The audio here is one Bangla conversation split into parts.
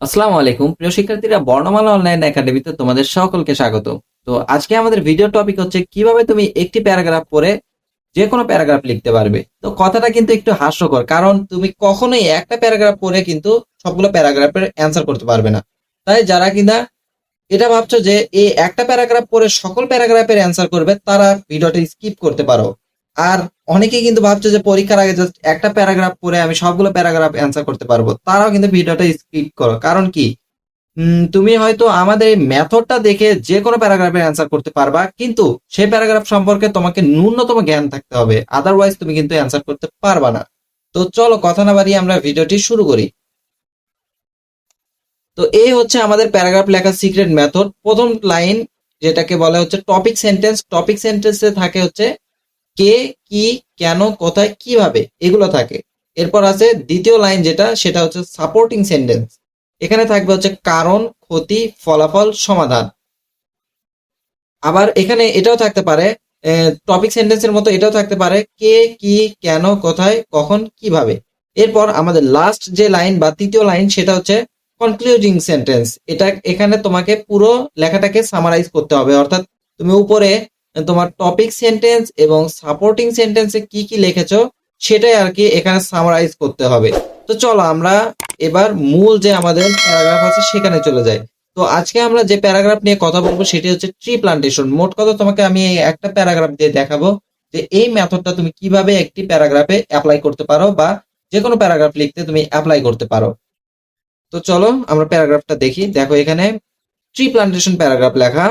আসসালামু আলাইকুম। প্রিয় শিক্ষার্থীরা, বর্ণমালা অনলাইন একাডেমিতে তোমাদের সকলকে স্বাগত তো আজকে আমাদের ভিডিও টপিক হচ্ছে, কীভাবে তুমি একটি প্যারাগ্রাফ পড়ে যে কোনো প্যারাগ্রাফ লিখতে পারবে। তো কথাটা কিন্তু একটু হাস্যকর, কারণ তুমি কখনোই একটা প্যারাগ্রাফ পড়ে কিন্তু সবগুলো প্যারাগ্রাফের অ্যান্সার করতে পারবে না। তাই যারা কিনা এটা ভাবছ যে, এই একটা প্যারাগ্রাফ পড়ে সকল প্যারাগ্রাফের অ্যান্সার করবে, তারা ভিডিওটা স্কিপ করতে পারো। আর অনেকেই কিন্তু ভাবছে যে পরীক্ষার আগে জাস্ট একটা প্যারাগ্রাফ পড়ে আমি সবগুলো প্যারাগ্রাফ অ্যান্সার করতে পারব। তারাও কিন্তু ভিডিওটা স্কিপ করো। কারণ কি? তুমি হয়তো আমাদের এই মেথডটা দেখে যে কোনো প্যারাগ্রাফের অ্যান্সার করতে পারবা, কিন্তু সেই প্যারাগ্রাফ সম্পর্কে তোমাকে ন্যূনতম জ্ঞান থাকতে হবে। আদারওয়াইজ তুমি কিন্তু অ্যান্সার করতে পারবা না। তো চলো কথা না বাড়িয়ে আমরা ভিডিওটি শুরু করি। তো এই হচ্ছে আমাদের প্যারাগ্রাফ লেখার সিক্রেট মেথড প্রথম লাইন যেটাকে বলা হচ্ছে টপিক সেন্টেন্স টপিক সেন্টেন্সে থাকে হচ্ছে কে, কি, কেন, কোথায়, কীভাবে, এগুলো থাকে। এরপর আছে দ্বিতীয় লাইন যেটা, সেটা হচ্ছে সাপোর্টিং সেন্টেন্স এখানে থাকবে হচ্ছে কারণ, ক্ষতি, ফলাফল, সমাধান। আবার এখানে এটাও থাকতে পারে টপিক সেন্টেন্সের মতো এটাও থাকতে পারে, কে, কি, কেন, কোথায়, কখন, কীভাবে। এরপর আমাদের লাস্ট যে লাইন বা তৃতীয় লাইন, সেটা হচ্ছে কনক্লুডিং সেন্টেন্স এটা এখানে তোমাকে পুরো লেখাটাকে সামারাইজ করতে হবে, অর্থাৎ তুমি উপরে তোমার টপিক সেন্টেন্স এবং সাপোর্টিং সেন্টেন্সে কি কি লিখেছো, সেটাই আর কি এখানে সামারাইজ করতে হবে। তো চলো আমরা এবার মূল যে আমাদের প্যারাগ্রাফ আছে, সেখানে চলে যাই। তো আজকে আমরা যে প্যারাগ্রাফ নিয়ে কথা বলব, সেটি হচ্ছে ট্রি প্লান্টেশন মোট কথা তোমাকে আমি একটা প্যারাগ্রাফ দিয়ে দেখাবো যে এই মেথডটা তুমি কীভাবে একটি প্যারাগ্রাফে অ্যাপ্লাই করতে পারো বা যে কোনো প্যারাগ্রাফ লিখতে তুমি অ্যাপ্লাই করতে পারো। তো চলো আমরা প্যারাগ্রাফটা দেখি। দেখো এখানে ট্রি প্লান্টেশন প্যারাগ্রাফ লেখা।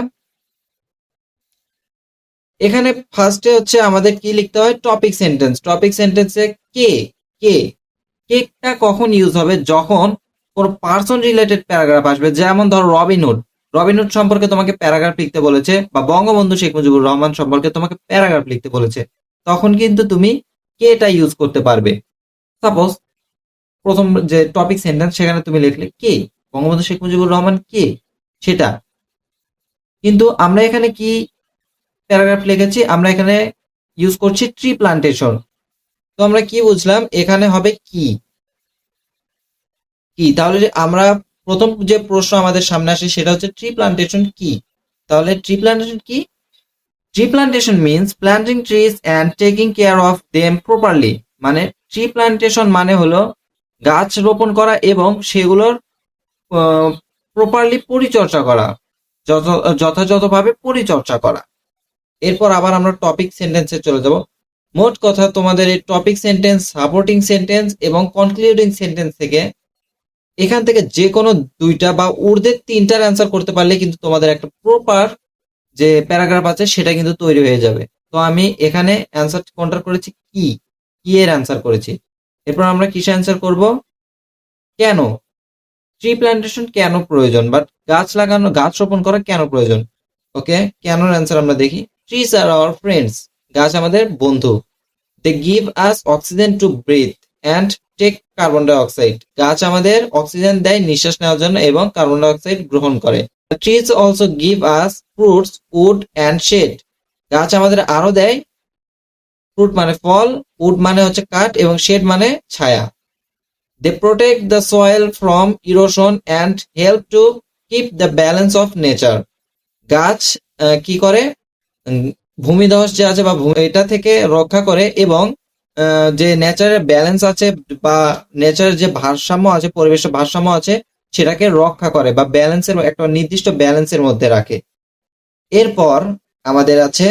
এখানে ফার্স্টে হচ্ছে আমাদের কি লিখতে হয়? টপিক সেন্টেন্স টপিক সেন্টেন্সে কে কে, কেকটা কখন ইউজ হবে? যখন কোনো পার্সন রিলেটেড প্যারাগ্রাফ আসবে। যেমন ধরো রবিনহুড রবিনহুড সম্পর্কে তোমাকে প্যারাগ্রাফ লিখতে বলেছে বা বঙ্গবন্ধু শেখ মুজিবুর রহমান সম্পর্কে তোমাকে প্যারাগ্রাফ লিখতে বলেছে। তখন কিন্তু তুমি কে কেটা ইউজ করতে পারবে। সাপোজ প্রথম যে টপিক সেন্টেন্স সেখানে তুমি লিখলে কে? বঙ্গবন্ধু শেখ মুজিবুর রহমান কে? সেটা। কিন্তু আমরা এখানে কি প্যারাগ্রাফ লিখেছি, আমরা এখানে ইউজ করছি ট্রি প্লান্টেশন তো আমরা কি বুঝলাম, এখানে হবে কি? কি? তাহলে আমরা প্রথম যে প্রশ্ন আমাদের সামনে আসে, সেটা হচ্ছে ট্রি প্লান্টেশন কি? তাহলে ট্রি প্লান্টেশন কি? Tree plantation means planting trees and taking care of them properly মানে ট্রি প্লান্টেশন মানে হলো গাছ রোপণ করা এবং সেগুলোর প্রপারলি পরিচর্যা করা, যথ, যথাযথভাবে পরিচর্যা করা। এরপর আবার আমরা টপিক সেন্টেন্সে চলে যাব। মোট কথা, তোমাদের এই টপিক সেন্টেন্স সাপোর্টিং সেন্টেন্স এবং কনক্লুডিং সেন্টেন্স থেকে এখান থেকে যে কোনো দুইটা বা ঊর্ধ্বের তিনটার অ্যান্সার করতে পারলে কিন্তু তোমাদের একটা প্রপার যে প্যারাগ্রাফ আছে, সেটা কিন্তু তৈরি হয়ে যাবে। তো আমি এখানে অ্যান্সার কোনটা করেছি কি? কি এর অ্যান্সার করেছি? এরপর আমরা কিসে অ্যান্সার করব? কেন? ট্রি প্ল্যান্টেশন কেন প্রয়োজন? বাট গাছ লাগানো, গাছ রোপণ করা কেন প্রয়োজন? ওকে কেনর অ্যান্সার আমরা দেখি। ট্রিজ আর আওয়ার ফ্রেন্ডস গাছ আমাদের বন্ধু। They give us oxygen to breathe and take carbon die অক্সাইড গাছ আমাদের অক্সিজেন দেয় নিঃশ্বাস নেওয়ার জন্য এবং কার্বন ডাই অক্সাইড গ্রহণ করে। Trees also give us fruits wood and shade গাছ আমাদের আরও দেয়। ফ্রুট মানে ফল উড মানে হচ্ছে কাঠ এবং শেড মানে ছায়া। They protect the soil from erosion and help to keep the balance of nature গাছ কি করে? ভূমিধস যে আছে বা এটা থেকে রক্ষা করে এবং যে নেচারের ব্যালেন্স আছে বা নেচারের যে ভারসাম্য আছে পরিবেশের ভারসাম্য আছে, সেটাকে রক্ষা করে বা ব্যালেন্সের একটা নির্দিষ্ট ব্যালেন্সের মধ্যে রাখে। এরপর আমাদের আছে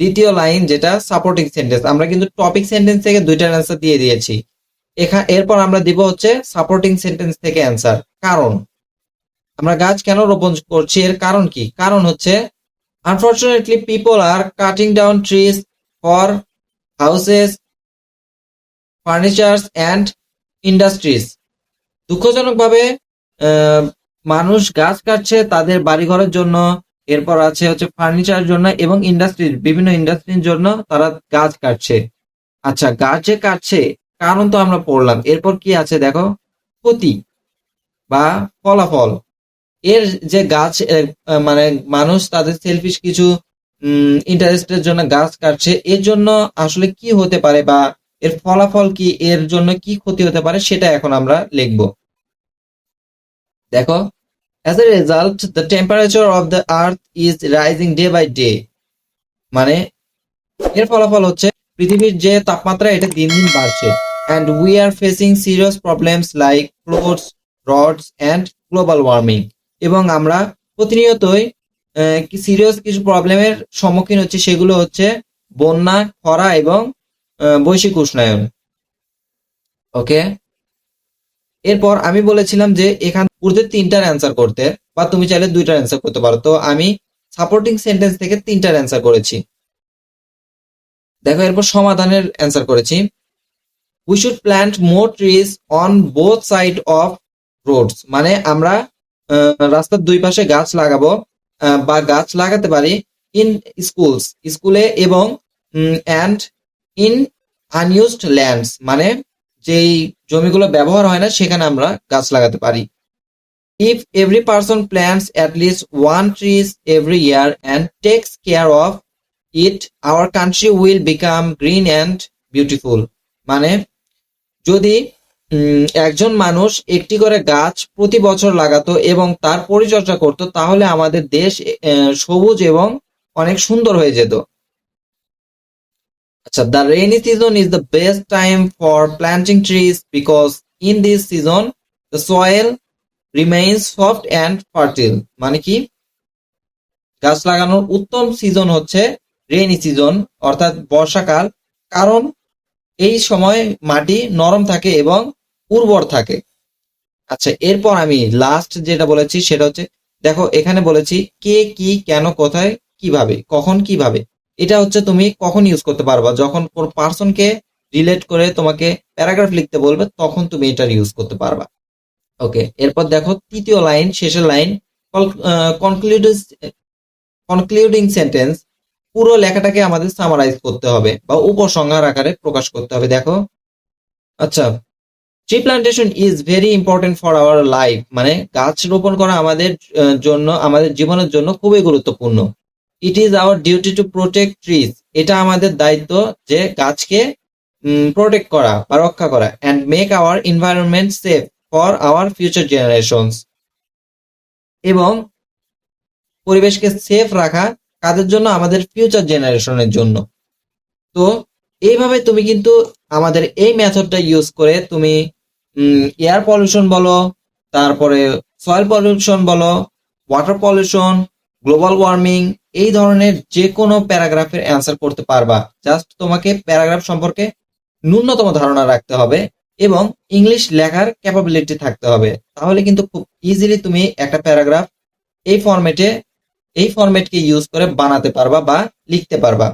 দ্বিতীয় লাইন যেটা সাপোর্টিং সেন্টেন্স আমরা কিন্তু টপিক সেন্টেন্স থেকে দুইটা অ্যান্সার দিয়ে দিয়েছি। এখানে এরপর আমরা দিব হচ্ছে সাপোর্টিং সেন্টেন্স থেকে অ্যান্সার কারণ, আমরা গাছ কেন রোপণ করছি? এর কারণ কি? কারণ হচ্ছে unfortunately people are cutting down trees for houses furnitures and industries দুঃখজনকভাবে মানুষ গাছ কাটছে তাদের বাড়িঘরের জন্য, এরপর আছে হচ্ছে ফার্নিচারের জন্য এবং ইন্ডাস্ট্রির বিভিন্ন ইন্ডাস্ট্রির জন্য তারা গাছ কাটছে। আচ্ছা গাছ যে কাটছে, কারণ তো আমরা পড়লাম। এরপর কি আছে দেখো? ক্ষতি বা ফলাফল। এর যে গাছ মানে মানুষ তাদের সেলফিশ কিছু ইন্টারেস্টের জন্য গাছ কাটছে, এর জন্য আসলে কি হতে পারে বা এর ফলাফল কি, এর জন্য কি ক্ষতি হতে পারে সেটা এখন আমরা লিখব। দেখো as a result the temperature of the earth is rising day by day মানে এর ফলাফল হচ্ছে পৃথিবীর যে তাপমাত্রা, এটা দিন দিন বাড়ছে। And we are facing serious problems like floods droughts and global warming এবং আমরা প্রতিনিয়তই সিরিয়াস কিছু প্রবলেমের সম্মুখীন হচ্ছে সেগুলো হচ্ছে বন্যা, খরা এবং বৈশ্বিক উষ্ণায়ন। ওকে? এরপর আমি বলেছিলাম যে এখান পূর্বে তিনটার অ্যান্সার করতে, বা তুমি চাইলে দুইটার অ্যান্সার করতে পারো। তো আমি সাপোর্টিং সেন্টেন্স থেকে তিনটার অ্যান্সার করেছি। দেখো, এরপর সমাধানের অ্যান্সার করেছি। We should plant more trees on both side of roads মানে আমরা রাস্তার দুই পাশে গাছ লাগাবো বা গাছ লাগাতে পারি ইন স্কুলস স্কুলে এবং অ্যান্ড ইন আনইউজড ল্যান্ডস মানে যেই জমিগুলো ব্যবহার হয় না, সেখানে আমরা গাছ লাগাতে পারি। If every person plants at least one trees every year and takes care of it our country will become green and beautiful মানে যদি একজন মানুষ একটি করে গাছ প্রতি বছর লাগাতো এবং তার পরিচর্যা করত, তাহলে আমাদের দেশ সবুজ এবং অনেক সুন্দর হয়ে যেত। আচ্ছা the rainy season is the best time for planting trees because in this season the soil remains soft and fertile মানে কি? গাছ লাগানোর উত্তম সিজন হচ্ছে রেইনি সিজন অর্থাৎ বর্ষাকাল। কারণ এই সময় মাটি নরম থাকে এবং উর্বর থাকে। আচ্ছা এরপর আমি লাস্ট যেটা বলেছি সেটা হচ্ছে, দেখো, এখানে বলেছি কে, কি, কেন, কোথায়, কীভাবে, কখন, কীভাবে। এটা হচ্ছে তুমি কখন ইউজ করতে পারবা। যখন কোন পার্সনকে রিলেট করে তোমাকে প্যারাগ্রাফ লিখতে বলবে, তখন তুমি এটা ইউজ করতে পারবা। ওকে এরপর দেখো, তৃতীয় লাইন শেষের লাইন কনক্লুডিং কনক্লুডিং সেন্টেন্স পুরো লেখাটাকে আমাদের সামারাইজ করতে হবে বা উপসংহার আকারে প্রকাশ করতে হবে। দেখো আচ্ছা tree plantation is very important for our life মানে গাছ রোপণ করা আমাদের জন্য, আমাদের জীবনের জন্য খুবই গুরুত্বপূর্ণ। It is our duty to protect trees এটা আমাদের দায়িত্ব যে গাছকে প্রোটেক্ট করা বা রক্ষা করা and make our environment safe for our future generations এবং পরিবেশকে সেফ রাখা কাদের জন্য? আমাদের ফিউচার জেনারেশনের জন্য। তো এইভাবে তুমি কিন্তু আমাদের এই মেথডটা ইউজ করে তুমি এয়ার পলিউশন বলো, তারপরে সয়েল পলিউশন বলো ওয়াটার পলিউশন গ্লোবাল ওয়ার্মিং এই ধরনের যে কোনো প্যারাগ্রাফের অ্যান্সার করতে পারবা। জাস্ট তোমাকে প্যারাগ্রাফ সম্পর্কে ন্যূনতম ধারণা রাখতে হবে এবং ইংলিশ লেখার ক্যাপাবিলিটি থাকতে হবে। তাহলে কিন্তু খুব ইজিলি তুমি একটা প্যারাগ্রাফ এই ফরম্যাটে এই ফরম্যাটকে ইউজ করে বানাতে পারবা বা লিখতে পারবা।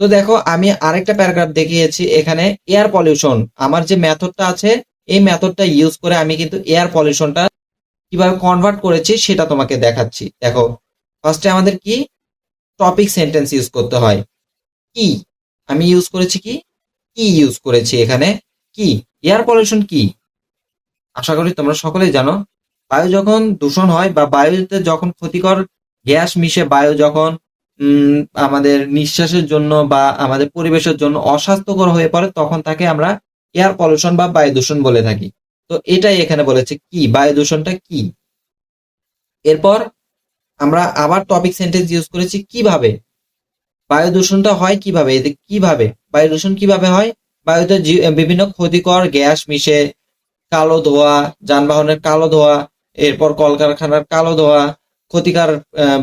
তো দেখো, আমি আরেকটা প্যারাগ্রাফ দেখিয়েছি, এখানে এয়ার পলিউশন আমার যে মেথডটা আছে, এই মেথডটা ইউজ করে আমি কিন্তু এয়ার পলিউশনটা কীভাবে কনভার্ট করেছি, সেটা তোমাকে দেখাচ্ছি। দেখো ফার্স্টে আমাদের কি? টপিক সেন্টেন্স ইউজ করতে হয়। কি? আমি ইউজ করেছি কি? কি ইউজ করেছি এখানে? কি? এয়ার পলিউশন কি? আশা করি তোমরা সকলেই জানো। বায়ু যখন দূষণ হয় বা বায়ুতে যখন ক্ষতিকর গ্যাস মিশে, বায়ু যখন আমাদের নিঃশ্বাসের জন্য বা আমাদের পরিবেশের জন্য অস্বাস্থ্যকর হয়ে পড়ে, তখন তাকে আমরা এয়ার পলিউশন বা বায়ু দূষণ বলে থাকি। তো এটাই এখানে বলেছে কি? বায়ু দূষণটা কি? এরপর আমরা আবার টপিক সেন্টেন্স ইউজ করেছি, কীভাবে? বায়ু দূষণটা হয় কীভাবে? এতে কীভাবে? বায়ু দূষণ কীভাবে হয়? বায়ুতে বিভিন্ন ক্ষতিকর গ্যাস মিশে, কালো ধোঁয়া, যানবাহনের কালো ধোঁয়া, এরপর কলকারখানার কালো ধোঁয়া, ক্ষতিকর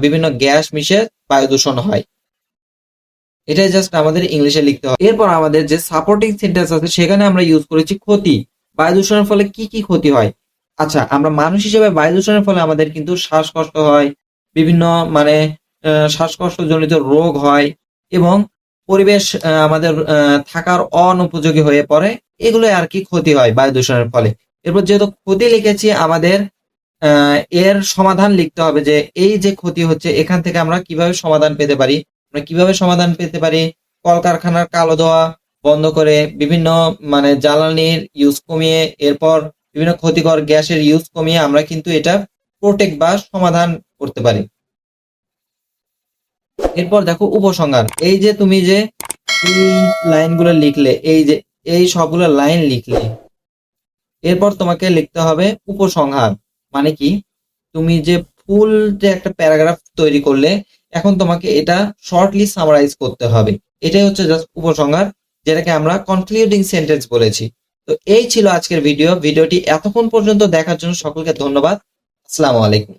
বিভিন্ন গ্যাস মিশে বায়ু দূষণ হয়। এটাই জাস্ট আমাদের ইংলিশে লিখতে হয় এরপর আমাদের যে সাপোর্টিং সেন্টেন্স আছে সেখানে আমরা ইউজ করেছি ক্ষতি। বায়ু দূষণের ফলে কি কি ক্ষতি হয়? আচ্ছা আমরা মানুষ হিসেবে বায়ু দূষণের ফলে আমাদের কিন্তু শ্বাসকষ্ট হয় বিভিন্ন মানে আহ, শ্বাসকষ্টজনিত রোগ হয় এবং পরিবেশ আমাদের থাকার অনুপযোগী হয়ে পড়ে। এগুলো আর কি ক্ষতি হয় বায়ু দূষণের ফলে। এরপর যেহেতু ক্ষতি লিখেছি আমাদের এর সমাধান লিখতে হবে যে এই যে ক্ষতি হচ্ছে, এখান থেকে আমরা কীভাবে সমাধান পেতে পারি? আমরা কীভাবে সমাধান পেতে পারি? কলকারখানার কালো ধোঁয়া বন্ধ করে বিভিন্ন মানে জ্বালানির ইউজ কমিয়ে, এরপর বিভিন্ন ক্ষতিকর গ্যাসের ইউজ কমিয়ে আমরা কিন্তু এটা প্রোটেক্ট বা সমাধান করতে পারি। এরপর দেখো উপসংহার। এই যে তুমি যে লাইনগুলো লিখলে, এই যে, এই সবগুলো লাইন লিখলে, এরপর তোমাকে লিখতে হবে উপসংহার। মানে কি? তুমি যে ফুল যে একটা প্যারাগ্রাফ তৈরি করলে, এখন তোমাকে এটা শর্টলি সামারাইজ করতে হবে। এটাই হচ্ছে জাস্ট উপসংহার, যেটাকে আমরা কনক্লুডিং সেন্টেন্স বলেছি। তো এই ছিল আজকের ভিডিও ভিডিওটি এতক্ষণ পর্যন্ত দেখার জন্য সকলকে ধন্যবাদ। আসসালামু আলাইকুম।